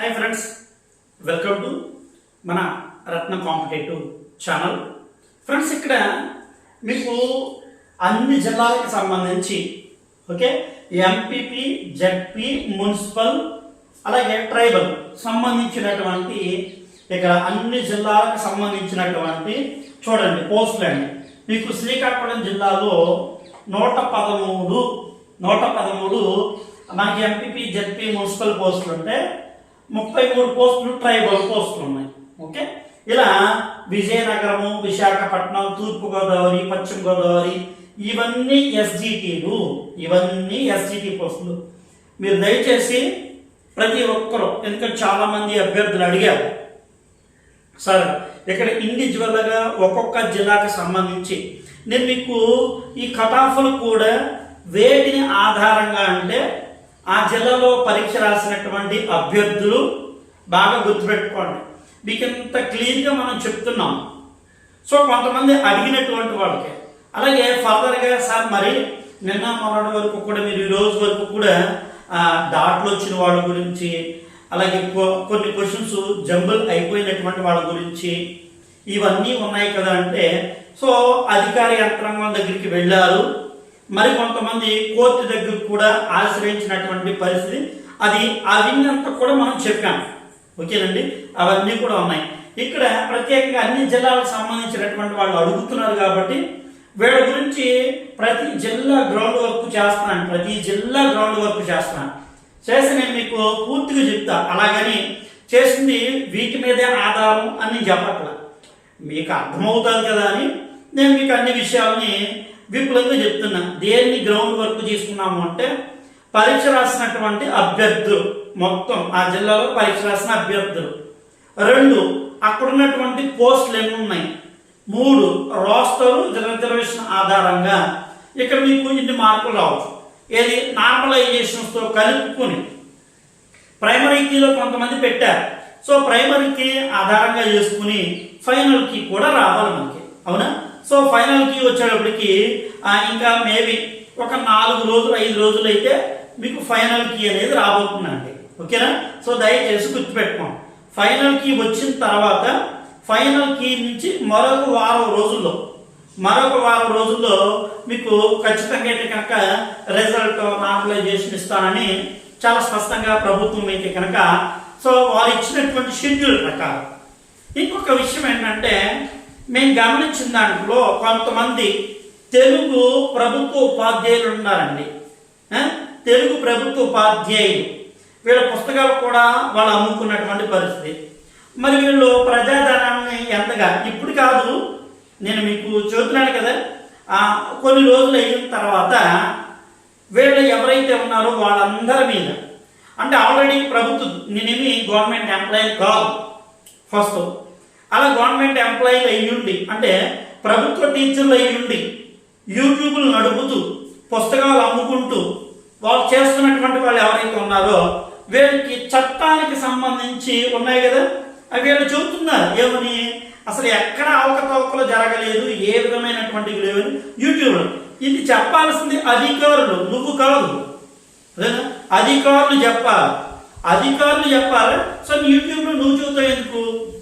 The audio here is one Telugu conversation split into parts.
హాయ్ ఫ్రెండ్స్ వెల్కమ్ టు మన రత్న కాంపిటేటివ్ ఛానల్ ఫ్రెండ్స్ ఇక్కడ మీకు అన్ని జిల్లాలకు సంబంధించి ఓకే ఎంపీపీ జడ్పీ మున్సిపల్ అలాగే ట్రైబల్ సంబంధించినటువంటి ఇక్కడ అన్ని జిల్లాలకు సంబంధించినటువంటి చూడండి పోస్టులు అండి మీకు శ్రీకాకుళం జిల్లాలో నూట పదమూడు నూట పదమూడు మనకి ఎంపీపీ జడ్పీ మున్సిపల్ పోస్టులు ఉంటే ముప్పై మూడు పోస్టులు ట్రైబల్ పోస్టులు ఉన్నాయి. ఓకే? ఇలా విజయనగరము విశాఖపట్నం తూర్పుగోదావరి పశ్చిమ గోదావరి ఇవన్నీ ఎస్జిటీలు ఇవన్నీ ఎస్జిటి పోస్టులు. మీరు దయచేసి ప్రతి ఒక్కరు ఎందుకంటే చాలామంది అభ్యర్థులు అడిగారు సార్ ఇక్కడ ఇండివిజువల్గా ఒక్కొక్క జిల్లాకు సంబంధించి నేను మీకు ఈ కటాఫ్లు కూడా వేటిని ఆధారంగా అంటే ఆ జిల్లాలో పరీక్ష రాసినటువంటి అభ్యర్థులు బాగా గుర్తుపెట్టుకోండి. మీకు ఇంత క్లియర్గా మనం చెప్తున్నాం. సో కొంతమంది అడిగినటువంటి వాళ్ళకి అలాగే ఫర్దర్గా సార్ మరి నిన్న మొన్నటి వరకు కూడా మీరు ఈ రోజు వరకు కూడా డాట్లు వచ్చిన వాళ్ళ గురించి అలాగే కొ- కొన్ని క్వశ్చన్స్ జంబుల్ అయిపోయినటువంటి వాళ్ళ గురించి ఇవన్నీ ఉన్నాయి కదా అంటే సో అధికార యంత్రాంగం దగ్గరికి వెళ్ళారు. మరి కొంతమంది కోర్టు దగ్గరకు కూడా ఆశ్రయించినటువంటి పరిస్థితి. అది అవన్నీ అంతా కూడా మనం చెప్పాం. ఓకేనండి? అవన్నీ కూడా ఉన్నాయి. ఇక్కడ ప్రత్యేకంగా అన్ని జిల్లాలకు సంబంధించినటువంటి వాళ్ళు అడుగుతున్నారు కాబట్టి వీళ్ళ గురించి ప్రతి జిల్లా గ్రౌండ్ వర్క్ చేస్తున్నాను ప్రతి జిల్లా గ్రౌండ్ వర్క్ చేస్తున్నాను చేసి నేను మీకు పూర్తిగా చెప్తా. అలాగని చేసింది వీటి మీదే ఆధారం అని చెప్పట్లా. మీకు అర్థమవుతుంది కదా అని నేను మీకు అన్ని విషయాలని విపులంగా చెప్తున్నా. దేన్ని గ్రౌండ్ వర్క్ తీసుకున్నాము అంటే పరీక్ష రాసినటువంటి అభ్యర్థులు. మొత్తం ఆ జిల్లాలో పరీక్ష రాసిన అభ్యర్థులు. రెండు అక్కడ ఉన్నటువంటి పోస్టులు ఎన్ని ఉన్నాయి మూడు రోస్టరు రిజర్వేషన్ ఆధారంగా. ఇక్కడ మీకు ఇన్ని మార్కులు రావచ్చు. ఏది? నార్మలైజేషన్స్తో కలుపుకొని. ప్రైమరీ కీలో కొంతమంది పెట్టారు. సో ప్రైమరీ కీ ఆధారంగా చేసుకుని ఫైనల్ కీ కూడా రావాలి మనకి. అవునా? సో ఫైనల్ కీ వచ్చేటప్పటికి ఇంకా మేబీ ఒక నాలుగు రోజులు ఐదు రోజులు అయితే మీకు ఫైనల్ కీ అనేది రాబోతుందండి. ఓకేనా? సో దయచేసి గుర్తుపెట్టుకోండి. ఫైనల్ కీ వచ్చిన తర్వాత ఫైనల్ కీ నుంచి మరొక వారం రోజుల్లో మరొక వారం రోజుల్లో మీకు ఖచ్చితంగా అయితే కనుక రిజల్ట్ నార్మలైజేషన్ ఇస్తానని చాలా స్పష్టంగా ప్రభుత్వం అయితే కనుక సో వారు ఇచ్చినటువంటి షెడ్యూల్ ప్రకారం. ఇంకొక విషయం ఏంటంటే మేము గమనించిన దాంట్లో కొంతమంది తెలుగు ప్రభుత్వ ఉపాధ్యాయులు ఉన్నారండి. తెలుగు ప్రభుత్వ ఉపాధ్యాయులు. వీళ్ళ పుస్తకాలు కూడా వాళ్ళు అమ్ముకున్నటువంటి పరిస్థితి. మరి వీళ్ళు ప్రజాధనాన్ని ఎంతగా? ఇప్పుడు కాదు నేను మీకు చెబుతున్నాను కదా కొన్ని రోజులు అయిన తర్వాత వీళ్ళు ఎవరైతే ఉన్నారో వాళ్ళందరి మీద. అంటే ఆల్రెడీ ప్రభుత్వం నేనేమి గవర్నమెంట్ ఎంప్లాయీ కాదు ఫస్ట్. అలా గవర్నమెంట్ ఎంప్లాయీలు అయ్యుండి అంటే ప్రభుత్వ టీచర్లు అయ్యుండి యూట్యూబ్లు నడుపుతూ పుస్తకాలు అమ్ముకుంటూ వాళ్ళు చేస్తున్నటువంటి వాళ్ళు ఎవరైతే ఉన్నారో వీళ్ళకి చట్టానికి సంబంధించి ఉన్నాయి కదా? అవి వీళ్ళు చెబుతున్నారు ఏమని? అసలు ఎక్కడ అవకతవకలు జరగలేదు ఏ విధమైనటువంటి లేవని యూట్యూబ్లో. ఇది చెప్పాల్సింది అధికారులు నువ్వు కాదు. అధికారులు చెప్పాలి. అధికారులు చెప్పాలి. సో యూట్యూబ్లో నువ్వు చూస్తావు ఎందుకు?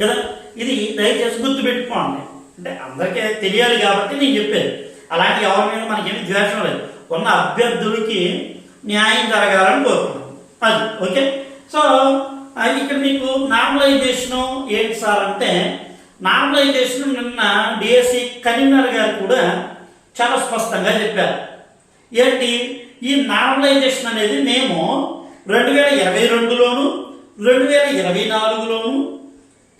కదా? ఇది దయచేసి గుర్తు పెట్టుకోండి అంటే అందరికీ తెలియాలి కాబట్టి నేను చెప్పేది. అలాంటి ఎవరి మీద మనకేమి ద్వేషం లేదు. ఉన్న అభ్యర్థులకి న్యాయం జరగాలని కోరుకున్నాం అది ఓకే? సో ఇక్కడ మీకు నార్మలైజేషన్ ఏంటి సార్ అంటే నార్మలైజేషన్ నిన్న డిఎస్సి కరీంనగర్ గారు కూడా చాలా స్పష్టంగా చెప్పారు. ఏంటి? ఈ నార్మలైజేషన్ అనేది మేము రెండు వేల ఇరవై రెండులోను రెండు వేల ఇరవై నాలుగులోను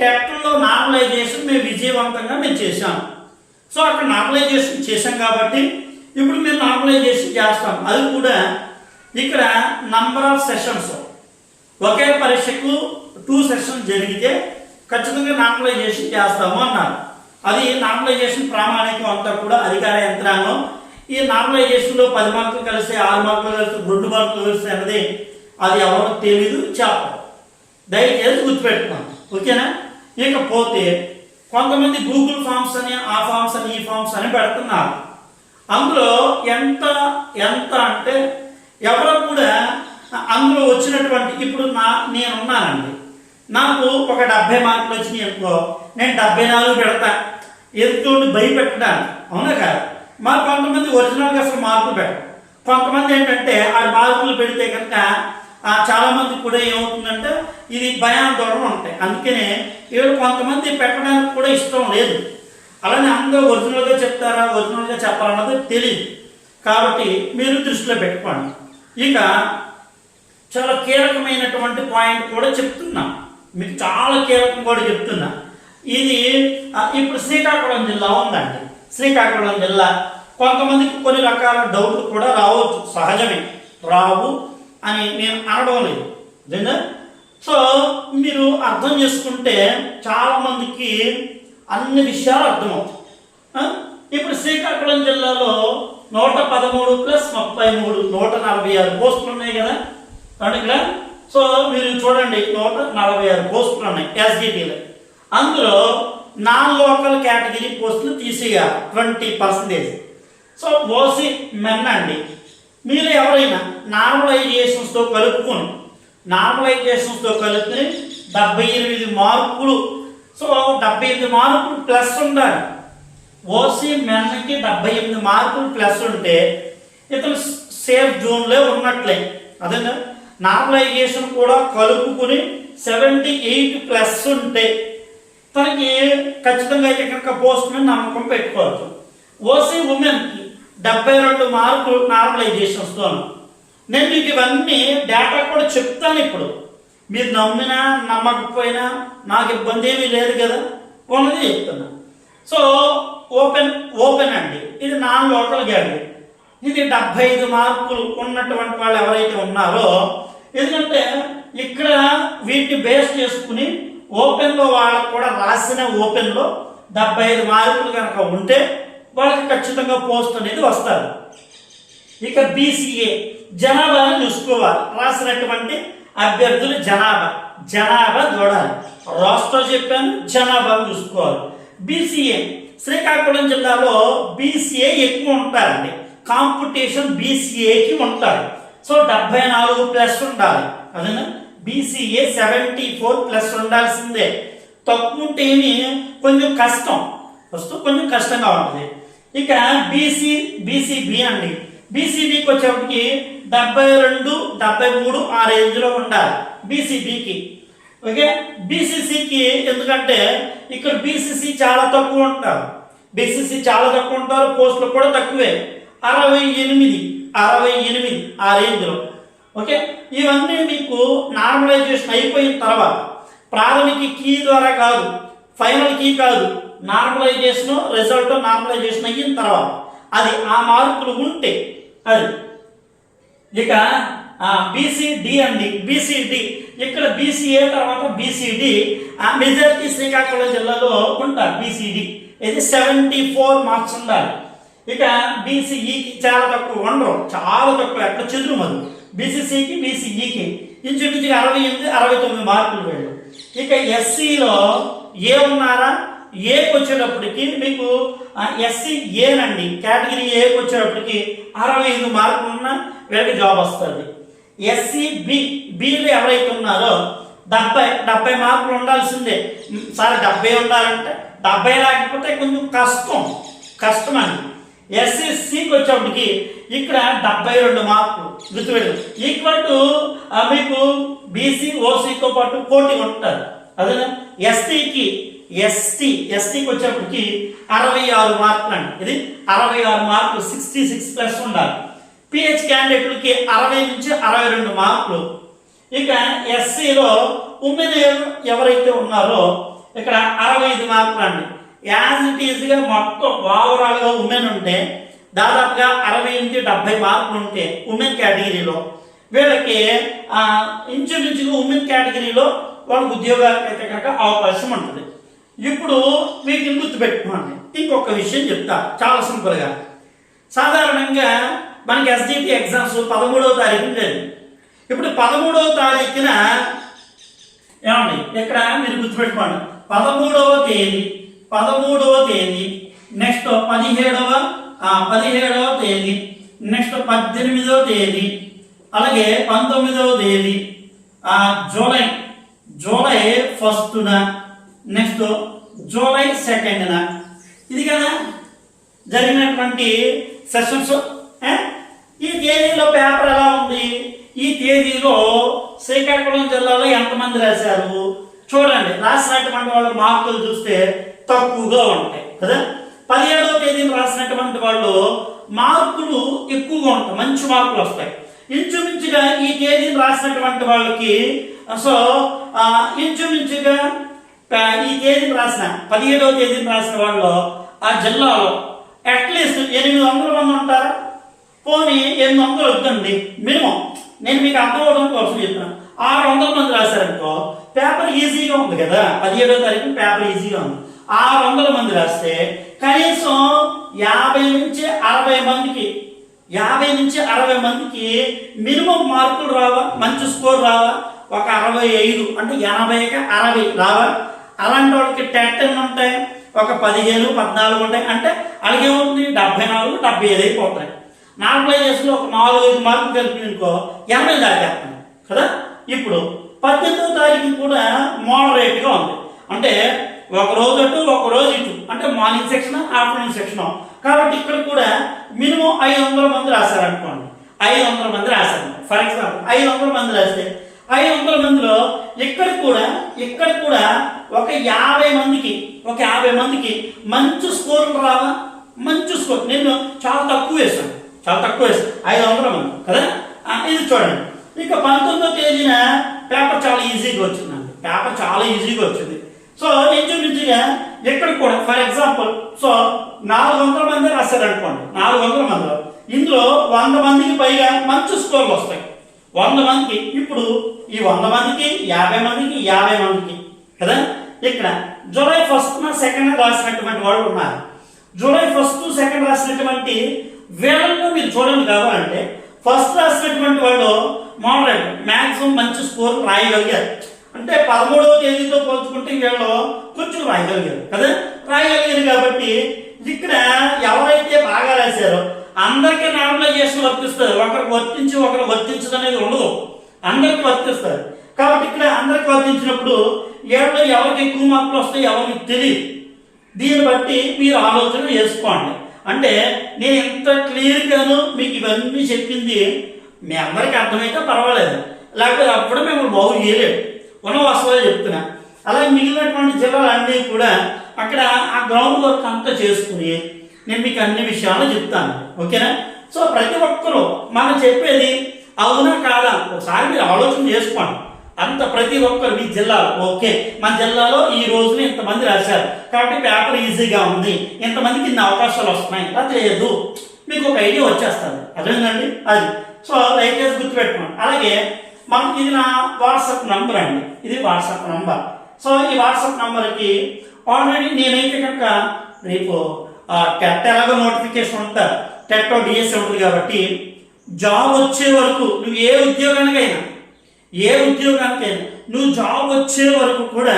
టెట్లో నార్మలైజేషన్ మేము విజయవంతంగా మేము చేశాం. సో అక్కడ నార్మలైజేషన్ చేశాం కాబట్టి ఇప్పుడు మేము నార్మలైజేషన్ చేస్తాం. అది కూడా ఇక్కడ నంబర్ ఆఫ్ సెషన్స్ ఒకే పరీక్షకు టూ సెషన్స్ జరిగితే ఖచ్చితంగా నార్మలైజేషన్ చేస్తాము అన్నారు. అది నార్మలైజేషన్ ప్రామాణికం అంతా కూడా అధికార యంత్రాంగం. ఈ నార్మలైజేషన్లో పది మార్కులు కలిస్తే ఆరు మార్కులు కలిస్తే రెండు మార్కులు కలిస్తే అన్నది అది ఎవరో తెలీదు చెప్పరు. దయచేసి గుర్తుపెట్టుకోండి. ఓకేనా? ఇకపోతే కొంతమంది గూగుల్ ఫామ్స్ అని ఆ ఫామ్స్ అని ఈ ఫామ్స్ అని పెడుతున్నారు. అందులో ఎంత ఎంత అంటే ఎవరో కూడా అందులో వచ్చినటువంటి ఇప్పుడు నా నేనున్నానండి. నాకు ఒక డెబ్బై మార్కులు వచ్చినాయి అనుకో నేను డెబ్బై నాలుగు పెడతా. ఎదుటి భయపెట్టడానికి అవునా కాదు? మరి కొంతమంది ఒరిజినల్గా అసలు మార్కులు పెట్టరు. కొంతమంది ఏంటంటే ఆ మార్కులు పెడితే కనుక ఆ, చాలా మంది కూడా ఏమవుతుందంటే ఇది భయాందోళన ఉంటాయి. అందుకనే వీళ్ళు కొంతమంది పెట్టడానికి కూడా ఇష్టం లేదు. అలానే అందరూ ఒరిజినల్గా చెప్తారా ఒరిజినల్గా చెప్పాలన్నది తెలియదు కాబట్టి మీరు దృష్టిలో పెట్టుకోండి. ఇక చాలా కీలకమైనటువంటి పాయింట్ కూడా చెప్తున్నా. మీకు చాలా కీలకం కూడా చెప్తున్నా. ఇది ఇప్పుడు శ్రీకాకుళం జిల్లా ఉందండి. శ్రీకాకుళం జిల్లా కొంతమందికి కొన్ని రకాల డౌట్లు కూడా రావచ్చు. సహజమే. రావు అని నేను అనడం లేదు. సో మీరు అర్థం చేసుకుంటే చాలామందికి అన్ని విషయాలు అర్థమవుతాయి. ఇప్పుడు శ్రీకాకుళం జిల్లాలో నూట పదమూడు ప్లస్ ముప్పై మూడు నూట నలభై ఆరు పోస్టులు ఉన్నాయి కదా? అండి ఇక్కడ? సో మీరు చూడండి నూట నలభై ఆరు పోస్టులు ఉన్నాయి ఎస్డిటీలో అందులో నాన్ లోకల్ కేటగిరీ పోస్టులు తీసేయాలి twenty percentage. So OC men అండి. మీరు ఎవరైనా నార్మలైజేషన్స్తో కలుపుకొని నార్మలైజేషన్స్తో కలుపుకొని డెబ్బై ఎనిమిది మార్కులు. సో డెబ్బై ఎనిమిది మార్కులు ప్లస్ ఉండాలి. ఓసీ మెన్కి డెబ్బై ఎనిమిది మార్కులు ప్లస్ ఉంటే ఇతను సేఫ్ జోన్లో ఉన్నట్లే. అదేనా? నార్మలైజేషన్ కూడా కలుపుకుని సెవెంటీ ఎయిట్ ప్లస్ ఉంటే తనకి ఖచ్చితంగా అయితే కనుక పోస్ట్ మీద నమ్మకం పెట్టుకోవచ్చు. ఓసీ ఉమెన్కి డెబ్బై రెండు మార్కులు నార్మలైజేషన్స్తోను నేను మీకు ఇవన్నీ డేటా కూడా చెప్తాను ఇప్పుడు. మీరు నమ్మినా నమ్మకపోయినా నాకు ఇబ్బంది ఏమీ లేదు కదా? ఉన్నది చెప్తున్నా. సో ఓపెన్ ఓపెన్ అండి. ఇది నాన్ లోకల్ కేటగిరీ ఇది డెబ్బై ఐదు మార్కులు ఉన్నటువంటి వాళ్ళు ఎవరైతే ఉన్నారో ఎందుకంటే ఇక్కడ వీటిని బేస్ చేసుకుని ఓపెన్లో వాళ్ళకు కూడా రాసిన ఓపెన్లో డెబ్బై ఐదు మార్కులు కనుక ఉంటే వాళ్ళకి ఖచ్చితంగా పోస్ట్ అనేది వస్తారు ఇక బీసీఏ జనాభాను చూసుకోవాలి. రాసినటువంటి అభ్యర్థుల జనాభా జనాభా చూడాలి. రాష్ట్రం చెప్పాను జనాభాను చూసుకోవాలి. బీసీఏ శ్రీకాకుళం జిల్లాలో బీసీఏ ఎక్కువ ఉంటారండి. కాంపిటీషన్ బీసీఏకి ఉంటారు. సో డెబ్బై నాలుగు ప్లస్ ఉండాలి. అదేనా? బీసీఏ సెవెంటీ ఫోర్ ప్లస్ ఉండాల్సిందే. తక్కువ ఉంటే కొంచెం కష్టం. వస్తూ కొంచెం కష్టంగా ఉంటుంది. ఇక బీసీ బీసీబీ అండి. బీసీబీకి వచ్చేప్పటికి డెబ్బై రెండు డెబ్బై మూడు ఆ రేంజ్లో ఉండాలి. బీసీబీకి ఓకే? బీసీసీకి ఎందుకంటే ఇక్కడ బీసీసీ చాలా తక్కువ ఉంటారు. బీసీసీ చాలా తక్కువ ఉంటారు పోస్టులు కూడా తక్కువే. అరవై ఎనిమిది అరవై ఎనిమిది ఆ రేంజ్లో. ఓకే? ఇవన్నీ మీకు నార్మలైజేషన్ అయిపోయిన తర్వాత ప్రాథమిక కీ ద్వారా కాదు ఫైనల్ కీ కాదు నార్మలైజేషన్ రిజల్ట్ నార్మలైజేషన్ అయిన తర్వాత. అది ఆ మార్కులు ఉంటే అది. ఇక బీసీడి అండి. బీసీడి ఇక్కడ బీసీఏ తర్వాత బీసీడి మెజారిటీ శ్రీకాకుళం జిల్లాలో ఉంటారు బీసీడి ఇది సెవెంటీ ఫోర్ మార్క్స్ ఉండాలి. ఇక బీసీఈకి చాలా తక్కువ ఉండరు. చాలా తక్కువ ఎక్కడ చెదురు మరి? బీసీసీకి బీసీఈకి ఇంచుమించుగా అరవై ఎనిమిది అరవై తొమ్మిది మార్కులు వెళ్ళు ఇక ఎస్సీలో ఏ ఉన్నారా? ఏకి వచ్చేటప్పటికి మీకు ఎస్సీ ఏనండి కేటగిరీ ఏకి వచ్చేటప్పటికి అరవై ఐదు మార్కులు ఉన్న వీళ్ళకి జాబ్ వస్తుంది. ఎస్సీ బి బీలు ఎవరైతే ఉన్నారో డెబ్బై డెబ్బై మార్కులు ఉండాల్సిందే. మ్, సరే డెబ్బై ఉండాలంటే డెబ్బై లేకపోతే కొంచెం కష్టం. కష్టం ఎస్సీ సికి వచ్చేప్పటికి ఇక్కడ డెబ్బై రెండు మార్కులు. గుర్తుపెట్టు ఈక్వల్ టు మీకు బీసీ ఓసీతో పాటు పోటీ ఉంటారు అదే ఎస్టీకి ఎస్టీ ఎస్టీకి వచ్చేప్పటికి అరవై ఆరు మార్కులు అండి ఇది అరవై ఆరు మార్కులు సిక్స్టీ సిక్స్ ప్లస్ ఉండాలి. పిహెచ్ క్యాండిడేట్లకి అరవై నుంచి అరవై రెండు మార్కులు. ఇక ఎస్సీలో ఉమెన్ ఎవరైతే ఉన్నారో ఇక్కడ అరవై ఐదు మార్కులు అండి యాజ్ ఇట్ ఈజ్గా మొత్తం ఓవరాల్గా ఉమెన్ ఉంటే దాదాపుగా అరవై ఎనిమిది డెబ్బై మార్కులు ఉంటే ఉమెన్ కేటగిరీలో. వీళ్ళకి ఇంచుమించుగా ఉమెన్ కేటగిరీలో వాళ్ళకి ఉద్యోగాలకు అయితే కనుక అవకాశం ఉంటుంది. ఇప్పుడు వీటిని గుర్తుపెట్టుకోండి. ఇంకొక విషయం చెప్తా చాలా సింపుల్గా. సాధారణంగా మనకి ఎస్డిపి ఎగ్జామ్స్ పదమూడవ తారీఖున జరిగింది ఇప్పుడు పదమూడవ తారీఖున ఏమండి? ఇక్కడ మీరు గుర్తుపెట్టుకోండి. పదమూడవ తేదీ పదమూడవ తేదీ నెక్స్ట్ పదిహేడవ పదిహేడవ తేదీ నెక్స్ట్ పద్దెనిమిదవ తేదీ అలాగే పంతొమ్మిదవ తేదీ జూలై జూలై ఫస్ట్న నెక్స్ట్ జూలై సెకండ్న ఇది కదా జరిగినటువంటి సెషన్స్. ఈ తేదీలో పేపర్ ఎలా ఉంది? ఈ తేదీలో శ్రీకాకుళం జిల్లాలో ఎంతమంది రాశారు? చూడండి రాసినటువంటి వాళ్ళ మార్కులు చూస్తే తక్కువగా ఉంటాయి కదా? పదిహేడవ తేదీని రాసినటువంటి వాళ్ళు మార్కులు ఎక్కువగా ఉంటాయి మంచి మార్కులు వస్తాయి. ఇంచుమించుగా ఈ తేదీని రాసినటువంటి వాళ్ళకి సో ఇంచుమించుగా ఈ తేదీని రాసిన పదిహేడవ తేదీని రాసిన వాళ్ళు ఆ జిల్లాలో అట్లీస్ట్ ఎనిమిది వందల మంది ఉంటారా? పోనీ ఎనిమిది వందలు వద్దండి మినిమం. నేను మీకు అర్థం కోసం చెప్తున్నాను. ఆరు వందల మంది రాశారనుకో పేపర్ ఈజీగా ఉంది కదా పదిహేడో తారీఖు పేపర్ ఈజీగా ఉంది. ఆరు వందల మంది రాస్తే కనీసం యాభై నుంచి అరవై మందికి యాభై నుంచి అరవై మందికి మినిమం మార్కులు రావా? మంచి స్కోర్ రావా? ఒక అరవై ఐదు అంటే ఎనభైకి అరవై రావా? అలాంటి వాళ్ళకి టెట్ ఎన్ని ఉంటాయి? ఒక పదిహేను పద్నాలుగు ఉంటాయి. అంటే అలాగే ఉంది డెబ్బై నాలుగు డెబ్బై ఐదు అయిపోతాయి. నార్మలైజేషన్లో ఒక నాలుగు ఐదు మార్కులు కలిపినకో ఎనభై దాటేస్తాను కదా? ఇప్పుడు పద్దెనిమిదో తారీఖు కూడా మోడరేట్గా ఉంది. అంటే ఒక రోజు అటు ఒక రోజు ఇటు. అంటే మార్నింగ్ సెక్షన్ ఆఫ్టర్నూన్ సెక్షన్. కాబట్టి ఇక్కడ కూడా మినిమం ఐదు వందల మంది రాశారనుకోండి. ఐదు వందల మంది రాశారు. ఫర్ ఎగ్జాంపుల్ ఐదు వందల మంది రాస్తే ఐదు వందల మందిలో ఇక్కడ కూడా ఇక్కడ కూడా ఒక యాభై మందికి ఒక యాభై మందికి మంచి స్కోర్లు రావా? మంచి స్కోర్ నేను చాలా తక్కువ వేసాను చాలా తక్కువ వేసాను ఐదు వందల మంది కదా? ఇది చూడండి. ఇక పంతొమ్మిదో తేదీన పేపర్ చాలా ఈజీగా వచ్చిందండి. పేపర్ చాలా ఈజీగా వచ్చింది. సో ఇంచుమించుగా ఇక్కడ కూడా ఫర్ ఎగ్జాంపుల్ సో నాలుగు వందల మంది రాశారనుకోండి. నాలుగు వందల మందిలో. ఇందులో వంద మందికి పైగా మంచి స్కోర్లు వస్తాయి. వంద మందికి ఇప్పుడు ఈ వంద మందికి యాభై మందికి యాభై మందికి కదా? ఇక్కడ జూలై ఫస్ట్ సెకండ్ రాసినటువంటి వాళ్ళు ఉన్నారు. జూలై ఫస్ట్ సెకండ్ రాసినటువంటి వీళ్ళలో మీరు చూడండి కావాలంటే ఫస్ట్ రాసినటువంటి వాళ్ళు మోడరేట్ మ్యాక్సిమం మంచి స్కోర్ రాయగలిగారు. అంటే పదమూడవ తేదీతో పోల్చుకుంటే వీళ్ళు కొంచెం రాయగలిగారు కదా? రాయగలిగారు కాబట్టి ఇక్కడ ఎవరైతే బాగా రాశారో అందరికీ నార్మలైజేషన్ వర్తిస్తారు ఒకరికి వర్తించి ఒకరు వర్తించదు అనేది ఉండదు. అందరికి వర్తిస్తారు. కాబట్టి ఇక్కడ అందరికి వర్తించినప్పుడు ఏళ్ళు ఎవరికి ఎక్కువ మార్కులు వస్తాయి ఎవరికి తెలియదు. దీన్ని బట్టి మీరు ఆలోచన చేసుకోండి అంటే నేను ఎంత క్లియర్గాను మీకు ఇవన్నీ చెప్పింది మీ అందరికి అర్థమైతే పర్వాలేదు. లేకపోతే అప్పుడు మేము బాగు చేయలేదు ఉన్న వస్తువులు చెప్తున్నా. అలాగే మిగిలినటువంటి జిల్లాలన్నీ కూడా అక్కడ ఆ గ్రౌండ్ వర్క్ అంతా చేసుకుని నేను మీకు అన్ని విషయాలు చెప్తాను. ఓకేనా? సో ప్రతి ఒక్కరూ మనం చెప్పేది అవునా కాదా? ఒకసారి మీరు ఆలోచన చేసుకోండి. అంత ప్రతి ఒక్కరు మీ జిల్లాలో ఓకే మన జిల్లాలో ఈ రోజున ఇంతమంది రాశారు. కాబట్టి పేపర్ ఈజీగా ఉంది. ఇంతమందికి ఇన్ని అవకాశాలు వస్తున్నాయి. అది లేదు మీకు ఒక ఐడియా వచ్చేస్తుంది. అదేంటండి అది. సో దయచేసి గుర్తుపెట్టుకోండి. అలాగే మనం ఇది నా వాట్సాప్ నంబర్ అండి. ఇది వాట్సాప్ నంబర్. సో ఈ వాట్సాప్ నంబర్కి ఆల్రెడీ నేనైతే కనుక రేపు టెట్ ఎలాగో నోటిఫికేషన్ ఉంటుంది. టెట్ డిఎస్సీ ఉంటుంది కాబట్టి జాబ్ వచ్చే వరకు నువ్వు ఏ ఉద్యోగానికైనా ఏ ఉద్యోగానికైనా నువ్వు జాబ్ వచ్చే వరకు కూడా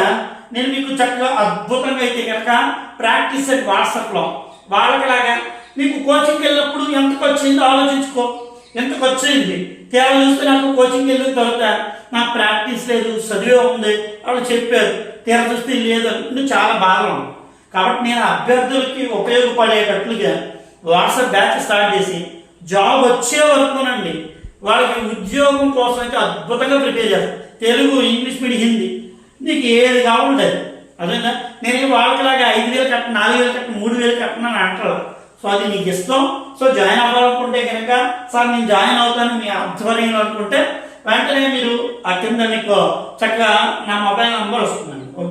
నేను మీకు చక్కగా అద్భుతంగా అయితే కనుక ప్రాక్టీస్ అండ్ వాట్సాప్లో వాళ్ళకిలాగా నీకు కోచింగ్కి వెళ్ళినప్పుడు ఎంతకు వచ్చిందో ఆలోచించుకో. ఎంతకు వచ్చింది? తీరా చూస్తే నాకు కోచింగ్ వెళ్ళిన తర్వాత నాకు ప్రాక్టీస్ లేదు చదివే ఉంది వాళ్ళు చెప్పారు. తీర చూస్తే లేదు నువ్వు చాలా బాగా కాబట్టి నేను అభ్యర్థులకి ఉపయోగపడేటట్లుగా వాట్సాప్ బ్యాచ్ స్టార్ట్ చేసి జాబ్ వచ్చే వరకునండి వాళ్ళకి ఉద్యోగం కోసం అయితే అద్భుతంగా ప్రిపేర్ చేస్తాను తెలుగు ఇంగ్లీష్ మీడియం హిందీ. నీకు ఏది కావాలంటే అదేనా నేను వాళ్ళకిలాగా ఐదు వేలు కట్ట నాలుగు వేలు కట్ట మూడు వేలు కట్టనని అంటారు. సో అది నీకు ఇష్టం. సో జాయిన్ అవ్వాలనుకుంటే కనుక సార్ నేను జాయిన్ అవుతాను మీ ఆధ్వర్యంలో అనుకుంటే వెంటనే మీరు ఆ కింద మీకు చక్కగా నా మొబైల్ నంబర్ వస్తుందండి. ఓకే?